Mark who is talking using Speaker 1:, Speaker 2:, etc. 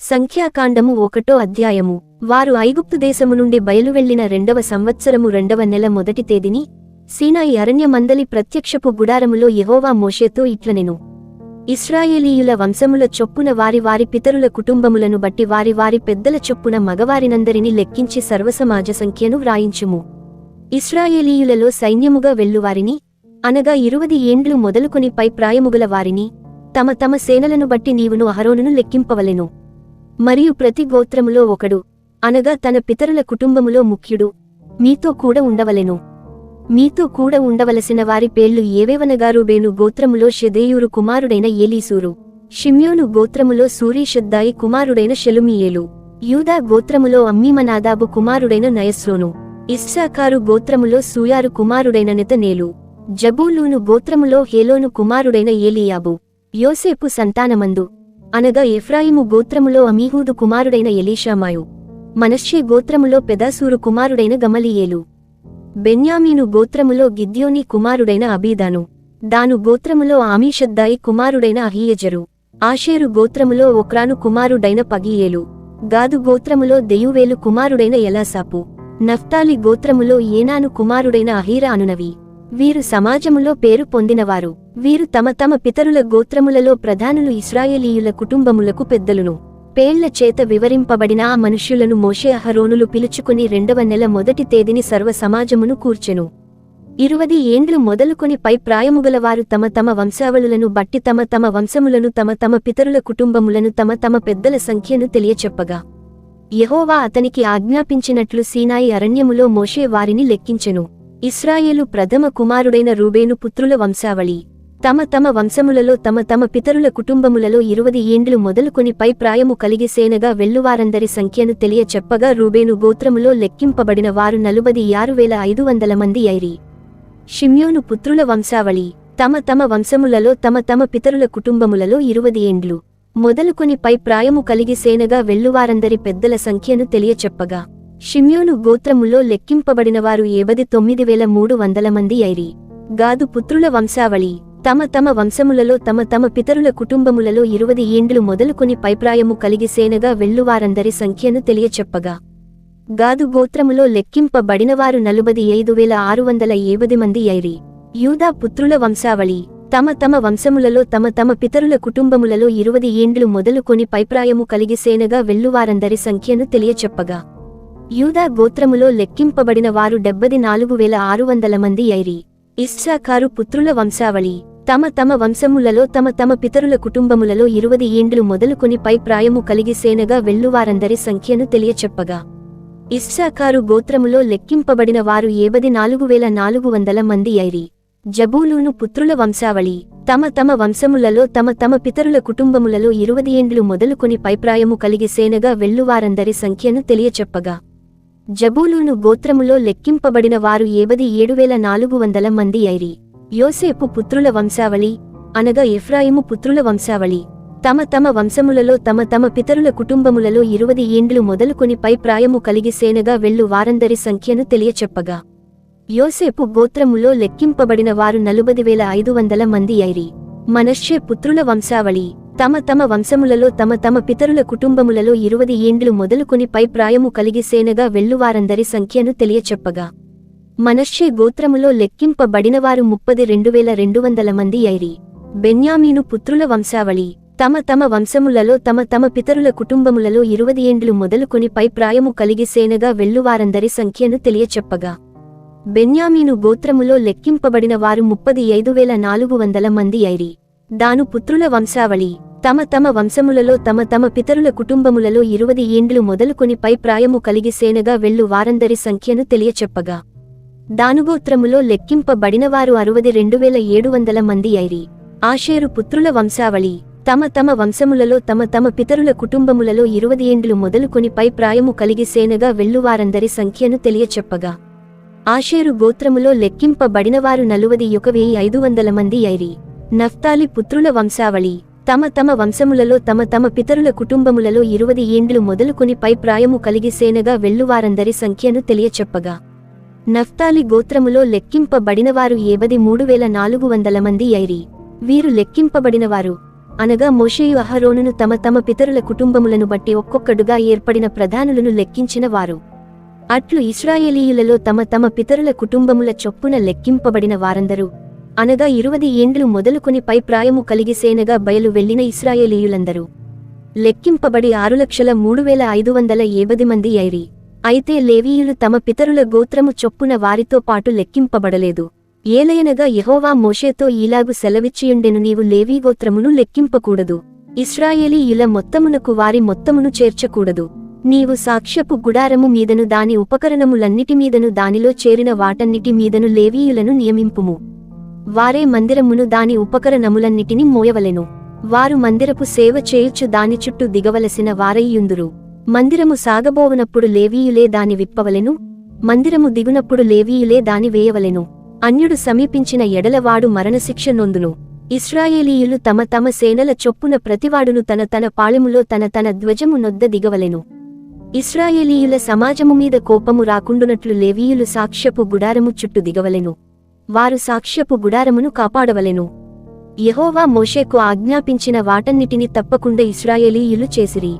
Speaker 1: సంఖ్యాకాండము ఒకటో అధ్యాయము. వారు ఐగుప్తు దేశము నుండి బయలువెళ్ళిన రెండవ సంవత్సరము రెండవ నెల మొదటి తేదీని సీనాయి అరణ్యమందలి ప్రత్యక్షపు గుడారములో యహోవా మోషేతో ఇట్లనెను. ఇస్రాయేలీయుల వంశముల చొప్పున వారి వారి పితరుల కుటుంబములను బట్టి వారి వారి పెద్దల చొప్పున మగవారినందరిని లెక్కించి సర్వసమాజ సంఖ్యను వ్రాయించుము. ఇస్రాయేలీయులలో సైన్యముగా వెల్లువారిని అనగా ఇరువది ఏండ్లు మొదలుకొని పై ప్రాయముగల వారిని తమ తమ సేనలను బట్టి నీవును అహరోనును లెక్కింపవలెను. మరియు ప్రతి గోత్రములో ఒకడు అనగా తన పితరుల కుటుంబములో ముఖ్యుడు. మీతో కూడా ఉండవలెను. మీతో కూడా ఉండవలసిన వారి పేర్లు ఏవేవనగారుబేను గోత్రములో షెదేయూరు కుమారుడైన ఏలీసూరు. షిమ్యోను గోత్రములో సూరీషద్దాయి కుమారుడైన షెలుమియేలు. యూదా గోత్రములో అమ్మీమనాదాబు కుమారుడైన నయస్లోను ఇస్సాకారు గోత్రములో సూయారు కుమారుడైన నెతనేలు. జబూలూను గోత్రములో హేలోను కుమారుడైన ఏలియాబు. యోసేపు సంతానమందు. అనగా ఎఫ్రాయిము గోత్రములో అమీహూదు కుమారుడైన ఎలీషామాయు మనశ్షే గోత్రములో పెదాసూరు కుమారుడైన గమలియేలు బెన్యామీను గోత్రములో గిద్యోని కుమారుడైన అబీదాను దాను గోత్రములో ఆమీషద్దాయి కుమారుడైన అహీయజరు ఆషేరు గోత్రములో ఒక్రాను కుమారుడైన పగియేలు గాదు గోత్రములో దెయువేలు కుమారుడైన ఎలాసాపు నఫ్తాలి గోత్రములో ఏనాను కుమారుడైన అహీరా అనునవి. వీరు సమాజములో పేరు పొందినవారు. వీరు తమ తమ పితరుల గోత్రములలో ప్రధానులు ఇస్రాయేలీయుల కుటుంబములకు పెద్దలును. పేళ్ళ చేత వివరింపబడిన ఆ మనుష్యులను మోషే అహరోనులు పిలుచుకుని రెండవ నెల మొదటి తేదీని సర్వ సమాజమును కూర్చెను. ఇరువది ఏండ్లు మొదలుకొని పై ప్రాయముగలవారు తమ తమ వంశావళులను బట్టి తమ తమ వంశములను తమ తమ పితరుల కుటుంబములను తమ తమ పెద్దల సంఖ్యను తెలియచెప్పగా. యహోవా అతనికి ఆజ్ఞాపించినట్లు సీనాయి అరణ్యములో మోషే వారిని లెక్కించెను. ఇస్రాయేలు ప్రథమ కుమారుడైన రూబేను పుత్రుల వంశావళి. తమ తమ వంశములలో తమ తమ పితరుల కుటుంబములలో ఇరువది ఏండ్లు మొదలుకొని పై ప్రాయము కలిగి సేనగా వెల్లువారందరి సంఖ్యను తెలియ చెప్పగా రూబేను గోత్రములో లెక్కింపబడిన వారు నలుబది ఆరు వేల ఐదు వందల మంది ఐరి. షిమ్యోను పుత్రుల వంశావళి. తమ తమ వంశములలో తమ తమ పితరుల కుటుంబములలో ఇరువది ఏండ్లు. మొదలుకొని పై ప్రాయము కలిగి సేనగా వెల్లువారందరి పెద్దల సంఖ్యను తెలియచెప్పగా. షిమ్యోను గోత్రములో లెక్కింపబడినవారు ఏబది తొమ్మిది వేల మూడు వందల మంది ఐరి. గాదు పుత్రుల వంశావళి. తమ తమ వంశములలో తమ తమ పితరుల కుటుంబములలో ఇరువది ఏండ్లు మొదలుకొని పైప్రాయము కలిగి సేనగా వెల్లువారందరి సంఖ్యను తెలియచెప్పగా. గాదు గోత్రములో లెక్కింపబడినవారు నలుబది ఐదు వేల ఆరు వందల ఏబది మంది ఐరి. యూదా పుత్రుల వంశావళి. తమ తమ వంశములలో తమ తమ పితరుల కుటుంబములలో ఇరువది ఏండ్లు మొదలుకొని పైప్రాయము కలిగి సేనగా వెల్లువారందరి సంఖ్యను తెలియచెప్పగా. యూదా గోత్రములో లెక్కింపబడిన వారు డెబ్బది నాలుగు వేల ఆరు వందల మంది ఐరి. ఇస్సాకారు పుత్రుల వంశావళి. తమ తమ వంశములలో తమ తమ పితరుల కుటుంబములలో ఇరువది ఏండ్లు మొదలుకొని పై ప్రాయము కలిగి సేనగా వెల్లువారందరి సంఖ్యను తెలియచెప్పగా. ఇస్సాకారు గోత్రములో లెక్కింపబడిన వారు ఏబది నాలుగు వేల నాలుగు వందల మంది ఐరి. జబూలూను పుత్రుల వంశావళి. తమ తమ వంశములలో తమ తమ పితరుల కుటుంబములలో ఇరువది ఏండ్లు మొదలుకొని పైప్రాయము కలిగి సేనగా వెల్లువారందరి సంఖ్యను తెలియచెప్పగా. జబూలూను గోత్రములో లెక్కింపబడిన వారు ఏబది ఏడు వేల నాలుగు వందల మంది ఐరి. యోసేపు పుత్రుల వంశావళి అనగా ఎఫ్రాయిము పుత్రుల వంశావళి. తమ తమ వంశములలో తమ తమ పితరుల కుటుంబములలో ఇరువది ఏండ్లు మొదలుకొని పై ప్రాయము కలిగి సేనగా వెళ్ళు వారందరి సంఖ్యను తెలియచెప్పగా. యోసేపు గోత్రములో లెక్కింపబడిన వారు నలుబది వేల ఐదు వందల మంది ఐరి. మనష్షే పుత్రుల వంశావళి. తమ తమ వంశములలో తమ తమ పితరుల కుటుంబములలో ఇరువది ఏండ్లు మొదలుకొని పై ప్రాయము కలిగి సేనగా వెల్లువారందరి సంఖ్యను తెలియచెప్పగా. మనష్షే గోత్రములో లెక్కింపబడినవారు ముప్పది రెండు వేల రెండు వందల మంది ఐరి. బెన్యామీను పుత్రుల వంశావళి. తమ తమ వంశములలో తమ తమ పితరుల కుటుంబములలో ఇరువది ఏండ్లు మొదలుకొని పై ప్రాయము కలిగి సేనగా వెల్లువారందరి సంఖ్యను తెలియచెప్పగా. బెన్యామీను గోత్రములో లెక్కింపబడిన వారు ముప్పది ఐదు వేల నాలుగు వందల మంది ఐరి. దాను పుత్రుల వంశావళి. తమ తమ వంశములలో తమ తమ పితరుల కుటుంబములలో ఇరువది ఏండ్లు మొదలుకొని పై ప్రాయము కలిగి సేనగా వెళ్ళు వారందరి సంఖ్యను తెలియచెప్పగా. దానుగోత్రములో లెక్కింపబడినవారు అరువది రెండు వేల ఏడు వందల మంది ఐరి. ఆషేరు పుత్రుల వంశావళి. తమ తమ వంశములలో తమ తమ పితరుల కుటుంబములలో ఇరువది ఏండ్లు మొదలుకొని పై ప్రాయము కలిగి సేనగా వెల్లువారందరి సంఖ్యను తెలియచెప్పగా. ఆషేరు గోత్రములో లెక్కింపబడినవారు నలువది ఒక వెయ్యి ఐదు వందల మంది ఐరి. నఫ్తాలి పుత్రుల వంశావళి. తమ తమ వంశములలో తమ తమ పితరుల కుటుంబములలో ఇరువది ఏండ్లు మొదలుకొని పై ప్రాయము కలిగి సేనగా వెల్లువారందరి సంఖ్యను తెలియచెప్పగా. నఫ్తాలి గోత్రములో లెక్కింపబడినవారు ఏబది మూడు వేల నాలుగు వందల మంది ఐరి. వీరు లెక్కింపబడినవారు. అనగా మోషేయు అహరోనును తమ తమ పితరుల కుటుంబములను బట్టి ఒక్కొక్కడుగా ఏర్పడిన ప్రధానులను లెక్కించిన వారు. అట్లు ఇస్రాయేలీయులలో తమ తమ పితరుల కుటుంబముల చొప్పున లెక్కింపబడిన వారందరూ అనగా ఇరువది ఏండ్లు మొదలుకొని పై ప్రాయము కలిగి సేనగా బయలు వెళ్ళిన ఇస్రాయేలీయులందరూ. లెక్కింపబడి ఆరు లక్షల మూడు వేల ఐదు వందల ఏబది మంది ఐరి అయితే లేవీయులు తమ పితరుల గోత్రము చొప్పున వారితో పాటు లెక్కింపబడలేదు. ఏలయనగా యహోవా మోషేతో ఈలాగు సెలవిచ్చియుండెను నీవు లేవీ గోత్రమును లెక్కింపకూడదు. ఇస్రాయేలీయుల మొత్తమునకు వారి మొత్తమును చేర్చకూడదు. నీవు సాక్ష్యపు గుడారము మీదను దాని ఉపకరణములన్నిటి మీదను దానిలో చేరిన వాటన్నిటి మీదను లేవీయులను నియమింపుము. వారే మందిరమును దాని ఉపకరణములన్నిటిని మోయవలెను. వారు మందిరపు సేవ చేయుచు దాని చుట్టూ దిగవలసిన వారయ్యుందురు. మందిరము సాగబోవునప్పుడు లేవీయులే దాని విప్పవలెను. మందిరము దిగునప్పుడు లేవీయులే దాని వేయవలెను. అన్యుడు సమీపించిన ఎడలవాడు మరణశిక్ష నొందును. ఇస్రాయేలీయులు తమ తమ సేనల చొప్పున ప్రతివాడును తన తన పాళెములో తన తన ధ్వజము నొద్ద దిగవలెను. ఇస్రాయేలీయుల సమాజము మీద కోపము రాకుండునట్లు లేవీయులు సాక్ష్యపు గుడారము చుట్టూ దిగవలెను. వారు సాక్ష్యపు గుడారమును కాపాడవలెను. యెహోవా మోషేకు ఆజ్ఞాపించిన వాటన్నిటిని తప్పకుండా ఇస్రాయేలీయులు చేసిరి.